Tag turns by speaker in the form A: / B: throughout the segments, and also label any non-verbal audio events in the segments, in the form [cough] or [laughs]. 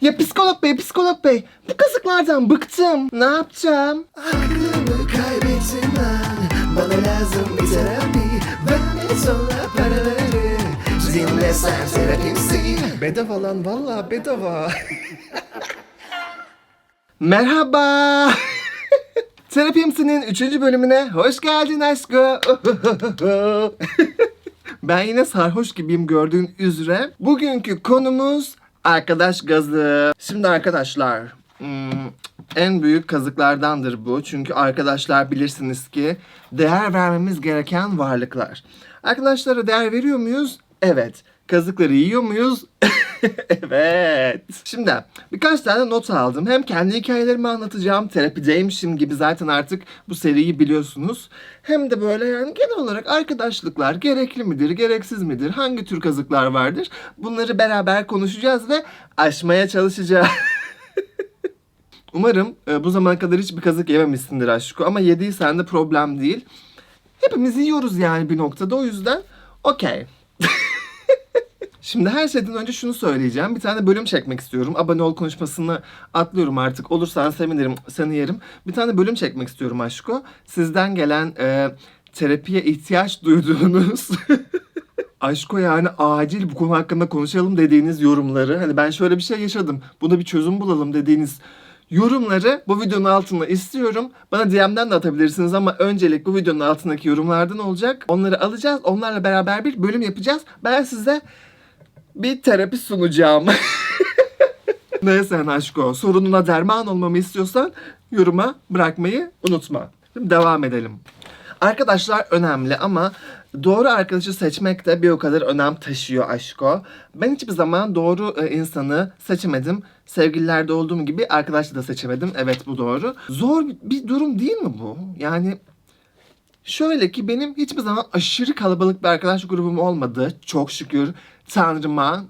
A: Ya psikolog bey, psikolog bey. Bu kazıklardan bıktım. Ne yapacağım?
B: Aklımı kaybettim ben Bana lazım bir terapi Verme sonra paraları Dinlesen terapimsin
A: Bedava lan valla bedava. [laughs] Merhaba. [laughs] Terapimsinin 3. bölümüne hoş geldin aşkı. [laughs] ben yine sarhoş gibiyim gördüğün üzere. Bugünkü konumuz arkadaş gazı. Şimdi arkadaşlar hmm, en büyük kazıklardandır bu. Çünkü arkadaşlar bilirsiniz ki değer vermemiz gereken varlıklar. Arkadaşlara değer veriyor muyuz? Evet. Kazıkları yiyor muyuz? [laughs] evet. Şimdi birkaç tane not aldım. Hem kendi hikayelerimi anlatacağım. Terapideymişim gibi zaten artık bu seriyi biliyorsunuz. Hem de böyle yani genel olarak arkadaşlıklar gerekli midir, gereksiz midir? Hangi tür kazıklar vardır? Bunları beraber konuşacağız ve aşmaya çalışacağız. [laughs] Umarım e, bu zamana kadar hiçbir kazık yememişsindir aşkı ama yediysen de problem değil. Hepimiz yiyoruz yani bir noktada o yüzden okey. Şimdi her şeyden önce şunu söyleyeceğim. Bir tane bölüm çekmek istiyorum. Abone ol konuşmasını atlıyorum artık. Olursan sevinirim, seni yerim. Bir tane bölüm çekmek istiyorum aşko. Sizden gelen e, terapiye ihtiyaç duyduğunuz... [laughs] Aşko yani acil bu konu hakkında konuşalım dediğiniz yorumları. Hani ben şöyle bir şey yaşadım. Buna bir çözüm bulalım dediğiniz yorumları bu videonun altına istiyorum. Bana DM'den de atabilirsiniz ama öncelik bu videonun altındaki yorumlardan olacak. Onları alacağız. Onlarla beraber bir bölüm yapacağız. Ben size bir terapi sunacağım. [laughs] Neyse aşko sorununa derman olmamı istiyorsan yoruma bırakmayı unutma. Şimdi devam edelim. Arkadaşlar önemli ama doğru arkadaşı seçmek de bir o kadar önem taşıyor aşko. Ben hiçbir zaman doğru e, insanı seçemedim. Sevgililerde olduğum gibi arkadaşla da seçemedim. Evet bu doğru. Zor bir durum değil mi bu? Yani Şöyle ki benim hiçbir zaman aşırı kalabalık bir arkadaş grubum olmadı. Çok şükür tanrıma.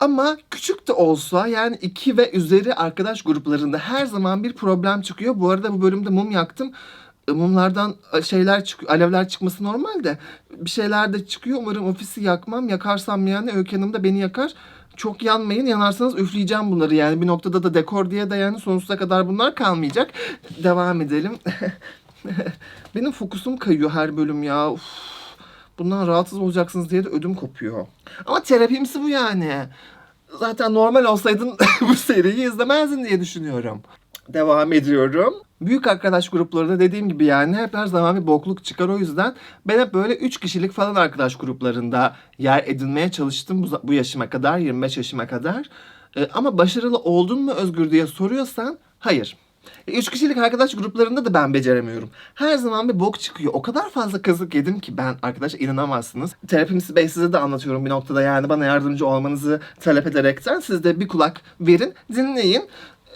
A: Ama küçük de olsa yani iki ve üzeri arkadaş gruplarında her zaman bir problem çıkıyor. Bu arada bu bölümde mum yaktım. E, Mumlardan şeyler çıkıyor, alevler çıkması normal de bir şeyler de çıkıyor. Umarım ofisi yakmam. Yakarsam yani Öykü Hanım da beni yakar. Çok yanmayın. Yanarsanız üfleyeceğim bunları yani. Bir noktada da dekor diye de yani sonsuza kadar bunlar kalmayacak. Devam edelim. [laughs] [laughs] Benim fokusum kayıyor her bölüm ya. Uf. Bundan rahatsız olacaksınız diye de ödüm kopuyor. Ama terapimsi bu yani. Zaten normal olsaydın [laughs] bu seriyi izlemezdin diye düşünüyorum. Devam ediyorum. Büyük arkadaş gruplarında dediğim gibi yani hep her zaman bir bokluk çıkar. O yüzden ben hep böyle 3 kişilik falan arkadaş gruplarında yer edinmeye çalıştım bu, bu yaşıma kadar, 25 yaşıma kadar. Ee, ama başarılı oldun mu Özgür diye soruyorsan hayır. E, Üç kişilik arkadaş gruplarında da ben beceremiyorum. Her zaman bir bok çıkıyor. O kadar fazla kazık yedim ki ben arkadaş inanamazsınız. Terapimsi bey size de anlatıyorum bir noktada yani bana yardımcı olmanızı talep ederekten. Siz de bir kulak verin, dinleyin.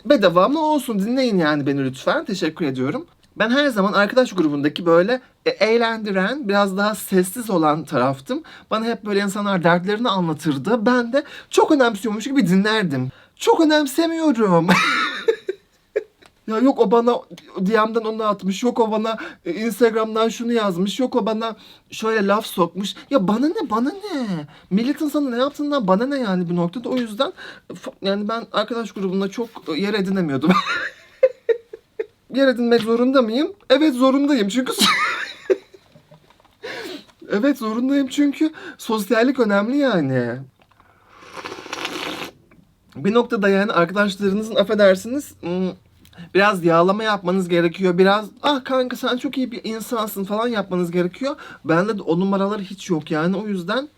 A: Bedava mı olsun dinleyin yani beni lütfen. Teşekkür ediyorum. Ben her zaman arkadaş grubundaki böyle e, eğlendiren, biraz daha sessiz olan taraftım. Bana hep böyle insanlar dertlerini anlatırdı. Ben de çok önemsiyormuş gibi dinlerdim. Çok önemsemiyorum. [laughs] Ya yok o bana DM'den onu atmış, yok o bana e, Instagram'dan şunu yazmış, yok o bana şöyle laf sokmuş. Ya bana ne, bana ne? Milletin sana ne yaptığından bana ne yani bir noktada. O yüzden yani ben arkadaş grubunda çok e, yer edinemiyordum. [laughs] yer edinmek zorunda mıyım? Evet zorundayım çünkü... [laughs] evet zorundayım çünkü sosyallik önemli yani. Bir noktada yani arkadaşlarınızın affedersiniz... biraz yağlama yapmanız gerekiyor. Biraz ah kanka sen çok iyi bir insansın falan yapmanız gerekiyor. Bende de o numaralar hiç yok yani. O yüzden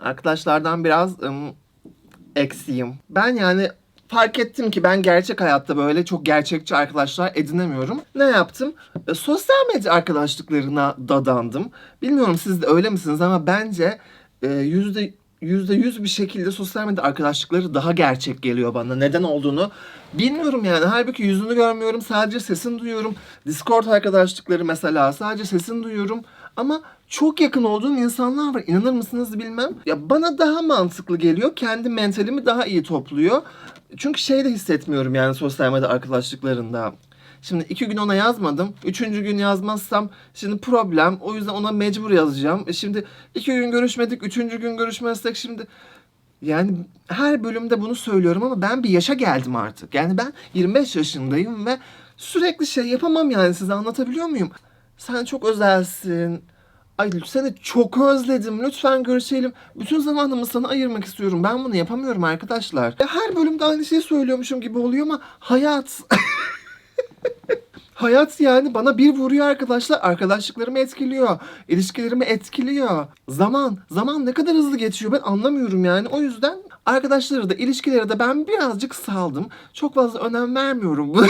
A: arkadaşlardan biraz ım, eksiyim. Ben yani fark ettim ki ben gerçek hayatta böyle çok gerçekçi arkadaşlar edinemiyorum. Ne yaptım? E, sosyal medya arkadaşlıklarına dadandım. Bilmiyorum siz de öyle misiniz ama bence e, yüzde yüzde yüz bir şekilde sosyal medya arkadaşlıkları daha gerçek geliyor bana. Neden olduğunu bilmiyorum yani. Halbuki yüzünü görmüyorum. Sadece sesini duyuyorum. Discord arkadaşlıkları mesela sadece sesini duyuyorum. Ama çok yakın olduğum insanlar var. İnanır mısınız bilmem. Ya bana daha mantıklı geliyor. Kendi mentalimi daha iyi topluyor. Çünkü şey de hissetmiyorum yani sosyal medya arkadaşlıklarında. Şimdi iki gün ona yazmadım. Üçüncü gün yazmazsam şimdi problem. O yüzden ona mecbur yazacağım. E şimdi iki gün görüşmedik. Üçüncü gün görüşmezsek şimdi Yani her bölümde bunu söylüyorum ama ben bir yaşa geldim artık. Yani ben 25 yaşındayım ve sürekli şey yapamam yani size anlatabiliyor muyum? Sen çok özelsin. Ay seni çok özledim. Lütfen görüşelim. Bütün zamanımı sana ayırmak istiyorum. Ben bunu yapamıyorum arkadaşlar. Her bölümde aynı şeyi söylüyormuşum gibi oluyor ama hayat. [laughs] [laughs] Hayat yani bana bir vuruyor arkadaşlar. Arkadaşlıklarımı etkiliyor. ilişkilerimi etkiliyor. Zaman, zaman ne kadar hızlı geçiyor ben anlamıyorum yani. O yüzden arkadaşları da ilişkileri de ben birazcık saldım. Çok fazla önem vermiyorum. [laughs]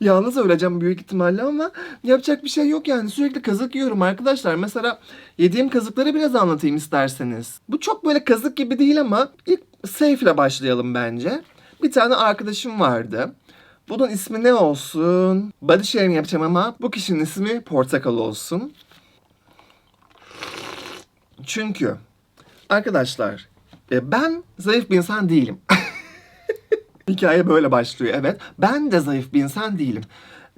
A: Yalnız öleceğim büyük ihtimalle ama yapacak bir şey yok yani. Sürekli kazık yiyorum arkadaşlar. Mesela yediğim kazıkları biraz anlatayım isterseniz. Bu çok böyle kazık gibi değil ama ilk safe ile başlayalım bence. Bir tane arkadaşım vardı. Bunun ismi ne olsun? Body shaming yapacağım ama bu kişinin ismi Portakal olsun. Çünkü arkadaşlar e, ben zayıf bir insan değilim. [laughs] Hikaye böyle başlıyor evet. Ben de zayıf bir insan değilim.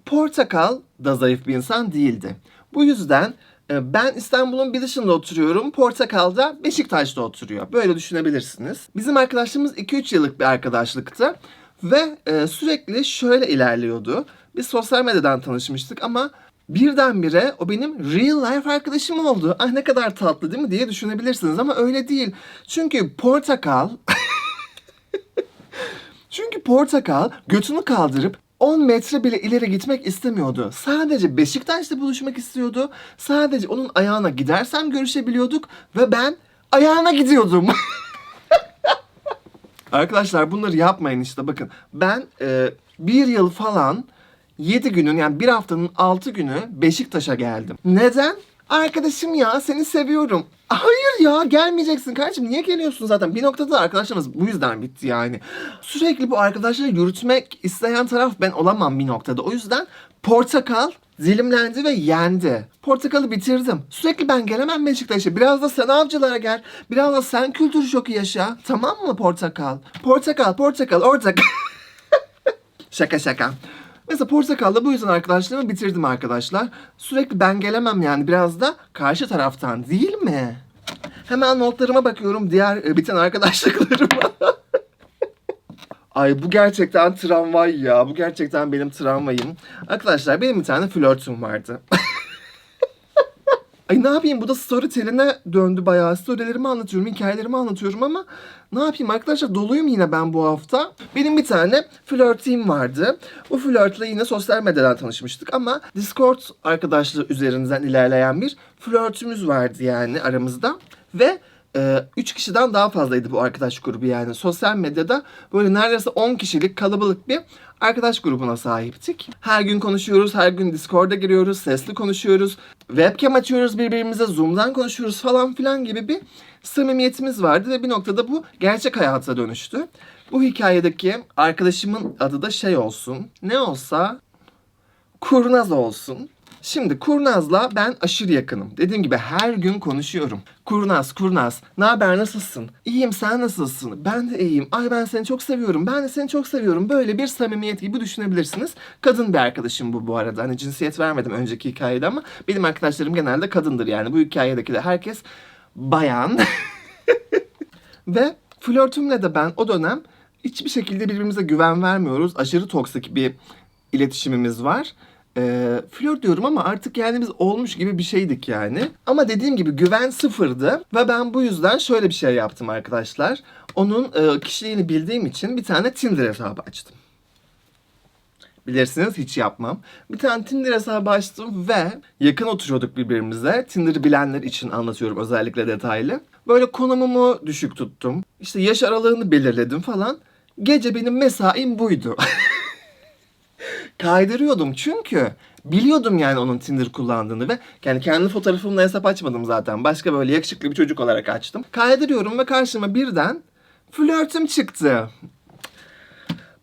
A: Portakal da zayıf bir insan değildi. Bu yüzden e, ben İstanbul'un bir dışında oturuyorum. Portakal da Beşiktaş'ta oturuyor. Böyle düşünebilirsiniz. Bizim arkadaşlığımız 2-3 yıllık bir arkadaşlıktı. Ve e, sürekli şöyle ilerliyordu. Biz sosyal medyadan tanışmıştık ama birdenbire o benim real life arkadaşım oldu. Ah ne kadar tatlı değil mi diye düşünebilirsiniz ama öyle değil. Çünkü Portakal [laughs] çünkü Portakal götünü kaldırıp 10 metre bile ileri gitmek istemiyordu. Sadece Beşiktaş'ta buluşmak istiyordu. Sadece onun ayağına gidersem görüşebiliyorduk ve ben ayağına gidiyordum. [laughs] Arkadaşlar bunları yapmayın işte bakın. Ben e, bir yıl falan 7 günün yani bir haftanın 6 günü Beşiktaş'a geldim. Neden? Arkadaşım ya seni seviyorum. Hayır ya gelmeyeceksin kardeşim niye geliyorsun zaten? Bir noktada da arkadaşlarımız bu yüzden bitti yani. Sürekli bu arkadaşları yürütmek isteyen taraf ben olamam bir noktada. O yüzden portakal dilimlendi ve yendi. Portakalı bitirdim. Sürekli ben gelemem Beşiktaş'a. Biraz da sen avcılara gel. Biraz da sen kültür şoku yaşa. Tamam mı portakal? Portakal, portakal, orada. [laughs] şaka şaka. Mesela portakalla bu yüzden arkadaşlığımı bitirdim arkadaşlar. Sürekli ben gelemem yani biraz da karşı taraftan değil mi? Hemen notlarıma bakıyorum diğer e, biten arkadaşlıklarıma. [laughs] Ay bu gerçekten travmay ya. Bu gerçekten benim travmayım. Arkadaşlar benim bir tane flörtüm vardı. [laughs] Ay ne yapayım bu da storytelling'e döndü bayağı. Storylerimi anlatıyorum, hikayelerimi anlatıyorum ama ne yapayım arkadaşlar doluyum yine ben bu hafta. Benim bir tane flörtüm vardı. Bu flörtle yine sosyal medyadan tanışmıştık ama Discord arkadaşlığı üzerinden ilerleyen bir flörtümüz vardı yani aramızda. Ve ee, üç kişiden daha fazlaydı bu arkadaş grubu yani. Sosyal medyada böyle neredeyse 10 kişilik kalabalık bir arkadaş grubuna sahiptik. Her gün konuşuyoruz, her gün Discord'a giriyoruz, sesli konuşuyoruz. Webcam açıyoruz birbirimize, Zoom'dan konuşuyoruz falan filan gibi bir samimiyetimiz vardı ve bir noktada bu gerçek hayata dönüştü. Bu hikayedeki arkadaşımın adı da şey olsun. Ne olsa Kurnaz olsun. Şimdi Kurnaz'la ben aşırı yakınım. Dediğim gibi her gün konuşuyorum. Kurnaz, Kurnaz, ne haber, nasılsın? İyiyim, sen nasılsın? Ben de iyiyim. Ay ben seni çok seviyorum. Ben de seni çok seviyorum. Böyle bir samimiyet gibi düşünebilirsiniz. Kadın bir arkadaşım bu bu arada. Hani cinsiyet vermedim önceki hikayede ama benim arkadaşlarım genelde kadındır yani. Bu hikayedeki de herkes bayan. [laughs] Ve flörtümle de ben o dönem hiçbir şekilde birbirimize güven vermiyoruz. Aşırı toksik bir iletişimimiz var. Ee, flört diyorum ama artık yani biz olmuş gibi bir şeydik yani. Ama dediğim gibi güven sıfırdı ve ben bu yüzden şöyle bir şey yaptım arkadaşlar. Onun e, kişiliğini bildiğim için bir tane Tinder hesabı açtım. Bilirsiniz hiç yapmam. Bir tane Tinder hesabı açtım ve yakın oturuyorduk birbirimize. Tinder'ı bilenler için anlatıyorum özellikle detaylı. Böyle konumumu düşük tuttum. İşte yaş aralığını belirledim falan. Gece benim mesaim buydu. [laughs] kaydırıyordum çünkü biliyordum yani onun Tinder kullandığını ve yani kendi fotoğrafımla hesap açmadım zaten. Başka böyle yakışıklı bir çocuk olarak açtım. Kaydırıyorum ve karşıma birden flörtüm çıktı.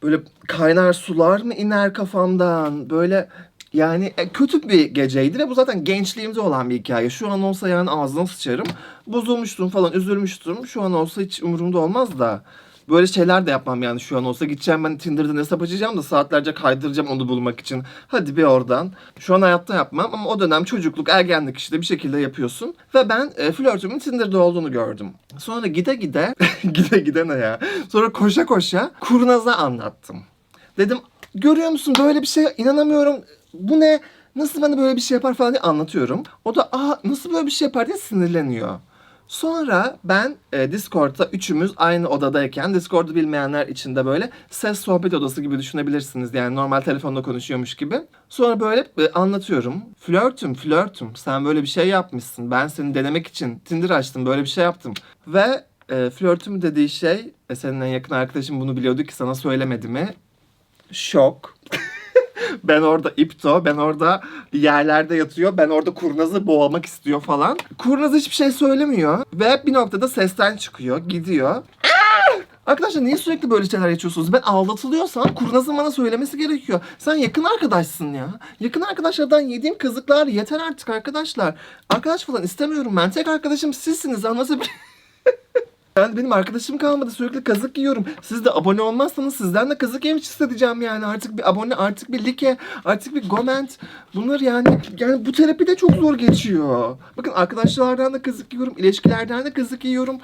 A: Böyle kaynar sular mı iner kafamdan? Böyle yani e, kötü bir geceydi ve bu zaten gençliğimde olan bir hikaye. Şu an olsa yani ağzına sıçarım. Bozulmuştum falan, üzülmüştüm. Şu an olsa hiç umurumda olmaz da. Böyle şeyler de yapmam yani şu an olsa. Gideceğim ben Tinder'dan hesap açacağım da saatlerce kaydıracağım onu bulmak için. Hadi bir oradan. Şu an hayatta yapmam ama o dönem çocukluk, ergenlik işte bir şekilde yapıyorsun. Ve ben e, flörtümün Tinder'da olduğunu gördüm. Sonra gide gide, [laughs] gide gide ne ya? Sonra koşa koşa kurnaza anlattım. Dedim görüyor musun böyle bir şeye inanamıyorum. Bu ne? Nasıl bana böyle bir şey yapar falan diye anlatıyorum. O da aa nasıl böyle bir şey yapar diye sinirleniyor. Sonra ben e, Discord'da üçümüz aynı odadayken Discord'u bilmeyenler için de böyle ses sohbet odası gibi düşünebilirsiniz. Yani normal telefonda konuşuyormuş gibi. Sonra böyle e, anlatıyorum. Flörtüm, flörtüm. Sen böyle bir şey yapmışsın. Ben seni denemek için Tinder açtım. Böyle bir şey yaptım. Ve e, flörtüm dediği şey e, senin en yakın arkadaşın bunu biliyordu ki sana söylemedi mi? Şok. Ben orada ipto, ben orada yerlerde yatıyor, ben orada kurnazı boğmak istiyor falan. Kurnaz hiçbir şey söylemiyor ve bir noktada sesten çıkıyor, gidiyor. Arkadaşlar niye sürekli böyle şeyler yaşıyorsunuz? Ben aldatılıyorsam kurnazın bana söylemesi gerekiyor. Sen yakın arkadaşsın ya. Yakın arkadaşlardan yediğim kazıklar yeter artık arkadaşlar. Arkadaş falan istemiyorum ben. Tek arkadaşım sizsiniz anlatabiliyor yani benim arkadaşım kalmadı sürekli kazık yiyorum. Siz de abone olmazsanız sizden de kazık yemiş hissedeceğim yani. Artık bir abone, artık bir like, artık bir comment. Bunlar yani yani bu terapi de çok zor geçiyor. Bakın arkadaşlardan da kazık yiyorum, ilişkilerden de kazık yiyorum.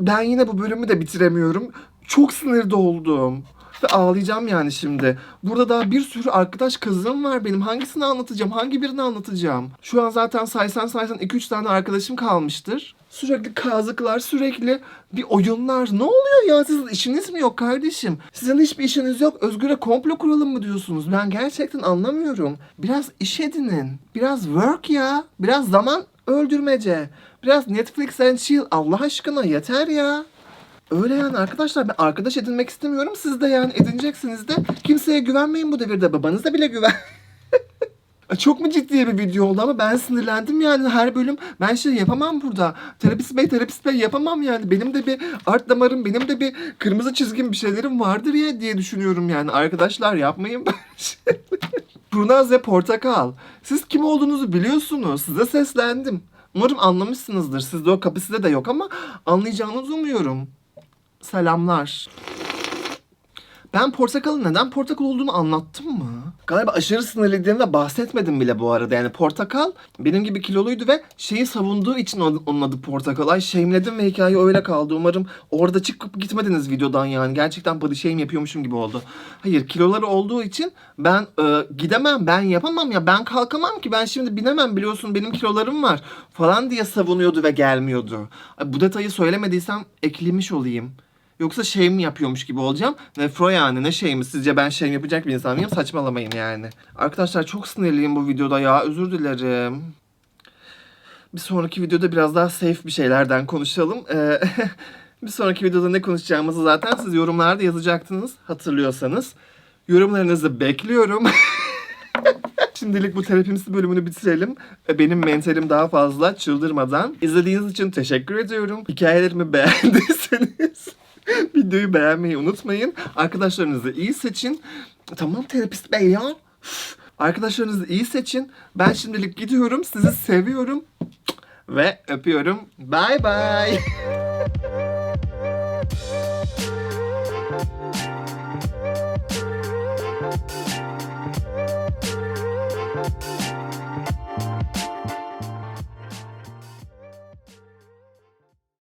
A: Ben yine bu bölümü de bitiremiyorum. Çok sinirde oldum. Ve ağlayacağım yani şimdi. Burada daha bir sürü arkadaş kızım var benim. Hangisini anlatacağım? Hangi birini anlatacağım? Şu an zaten saysan saysan 2-3 tane arkadaşım kalmıştır. Sürekli kazıklar, sürekli bir oyunlar. Ne oluyor ya? Sizin işiniz mi yok kardeşim? Sizin hiçbir işiniz yok. Özgür'e komplo kuralım mı diyorsunuz? Ben gerçekten anlamıyorum. Biraz iş edinin. Biraz work ya. Biraz zaman öldürmece. Biraz Netflix and chill. Allah aşkına yeter ya. Öyle yani arkadaşlar ben arkadaş edinmek istemiyorum. Siz de yani edineceksiniz de. Kimseye güvenmeyin bu devirde. Babanıza bile güven. [laughs] Çok mu ciddi bir video oldu ama ben sinirlendim yani her bölüm ben şey yapamam burada. Terapist bey terapist bey yapamam yani. Benim de bir art damarım benim de bir kırmızı çizgim bir şeylerim vardır ya diye düşünüyorum yani. Arkadaşlar yapmayın böyle. [laughs] Kurnaz ve portakal. Siz kim olduğunuzu biliyorsunuz. Size seslendim. Umarım anlamışsınızdır. Sizde o kapasite de yok ama anlayacağınızı umuyorum. Selamlar. Ben portakalın neden portakal olduğunu anlattım mı? Galiba aşırı sinirlediğimde bahsetmedim bile bu arada. Yani portakal benim gibi kiloluydu ve şeyi savunduğu için onun adı portakal. Ay shame'ledim ve hikaye öyle kaldı. Umarım orada çıkıp gitmediniz videodan yani. Gerçekten body shame yapıyormuşum gibi oldu. Hayır kiloları olduğu için ben e, gidemem, ben yapamam ya. Ben kalkamam ki ben şimdi binemem biliyorsun benim kilolarım var falan diye savunuyordu ve gelmiyordu. Bu detayı söylemediysem eklemiş olayım. Yoksa şey mi yapıyormuş gibi olacağım. Ne fro yani ne şey mi? Sizce ben şey yapacak bir insan mıyım? Saçmalamayın yani. Arkadaşlar çok sinirliyim bu videoda ya. Özür dilerim. Bir sonraki videoda biraz daha safe bir şeylerden konuşalım. Ee, [laughs] bir sonraki videoda ne konuşacağımızı zaten siz yorumlarda yazacaktınız. Hatırlıyorsanız. Yorumlarınızı bekliyorum. [laughs] Şimdilik bu terapimsi bölümünü bitirelim. Benim mentalim daha fazla çıldırmadan. İzlediğiniz için teşekkür ediyorum. Hikayelerimi beğendiyseniz [laughs] [laughs] videoyu beğenmeyi unutmayın. Arkadaşlarınızı iyi seçin. Tamam terapist bey ya. Arkadaşlarınızı iyi seçin. Ben şimdilik gidiyorum. Sizi seviyorum. Ve öpüyorum. Bye bye.